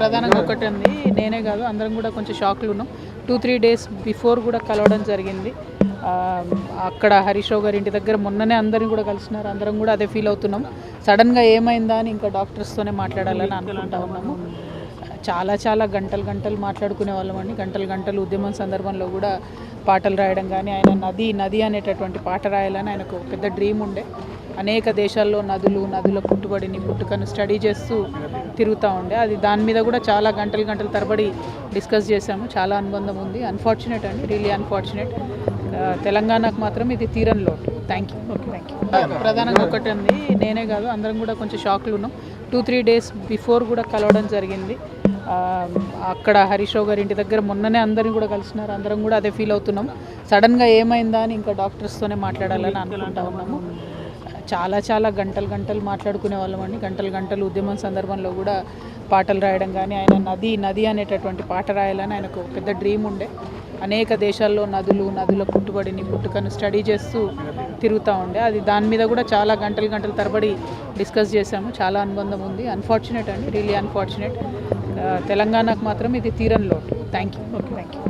ప్రధానంగా. ఒకటి ఉంది. నేనే కాదు అందరం కూడా కొంచెం షాక్లు ఉన్నాం. టూ త్రీ డేస్ బిఫోర్ కూడా కలవడం జరిగింది. అక్కడ హరీష్ రావు గారి ఇంటి దగ్గర మొన్ననే అందరిని కూడా కలిసినారు. అందరం కూడా అదే ఫీల్ అవుతున్నాం. సడన్గా ఏమైందా అని ఇంకా డాక్టర్స్తోనే మాట్లాడాలని అనుకుంటా ఉన్నాము. చాలా చాలా గంటలు గంటలు మాట్లాడుకునే వాళ్ళమండి గంటలు గంటలు ఉద్యమం సందర్భంలో కూడా పాటలు రాయడం కానీ ఆయన నది నది అనేటటువంటి పాట రాయాలని ఆయనకు ఒక పెద్ద డ్రీమ్ ఉండే. అనేక దేశాల్లో నదులు నదుల పుట్టుబడిని పుట్టుకను స్టడీ చేస్తూ తిరుగుతూ ఉండే. అది దాని మీద కూడా చాలా గంటలు గంటల తరబడి డిస్కస్ చేశాము. చాలా అనుబంధం ఉంది. అన్ఫార్చునేట్ అండి. రియలీ అన్ఫార్చునేట్ తెలంగాణకు మాత్రం ఇది తీరని లోటు. Thank you okay thank you ప్రధానంగా ఒకటి ఉంది నేనే కాదు అందరం కూడా కొంచెం షాక్లు ఉన్నాం. టూ త్రీ డేస్ బిఫోర్ కూడా కలవడం జరిగింది. అక్కడ హరీష్ రావు గారి ఇంటి దగ్గర మొన్ననే అందరిని కూడా కలిసినారు. అందరం కూడా అదే ఫీల్ అవుతున్నాం. సడన్గా ఏమైందా అని ఇంకా డాక్టర్స్తోనే మాట్లాడాలని అనుకుంటా ఉన్నాము. చాలా చాలా గంటలు గంటలు మాట్లాడుకునే వాళ్ళం అండి. గంటలు గంటలు ఉద్యమం సందర్భంలో కూడా పాటలు రాయడం కానీ ఆయన నది నది అనేటటువంటి పాట రాయాలని ఆయనకు పెద్ద డ్రీమ్ ఉండే. అనేక దేశాల్లో నదులు నదుల పుట్టుబడిని పుట్టుకను స్టడీ చేస్తూ తిరుగుతూ ఉండే. అది దాని మీద కూడా చాలా గంటలు గంటలు తరబడి డిస్కస్ చేశాము. చాలా అనుబంధం ఉంది. అన్ఫార్చునేట్ అండి. రియలీ అన్ఫార్చునేట్ uh, తెలంగాణకు మాత్రం ఇది తీరని లోటు. Thank you okay thank you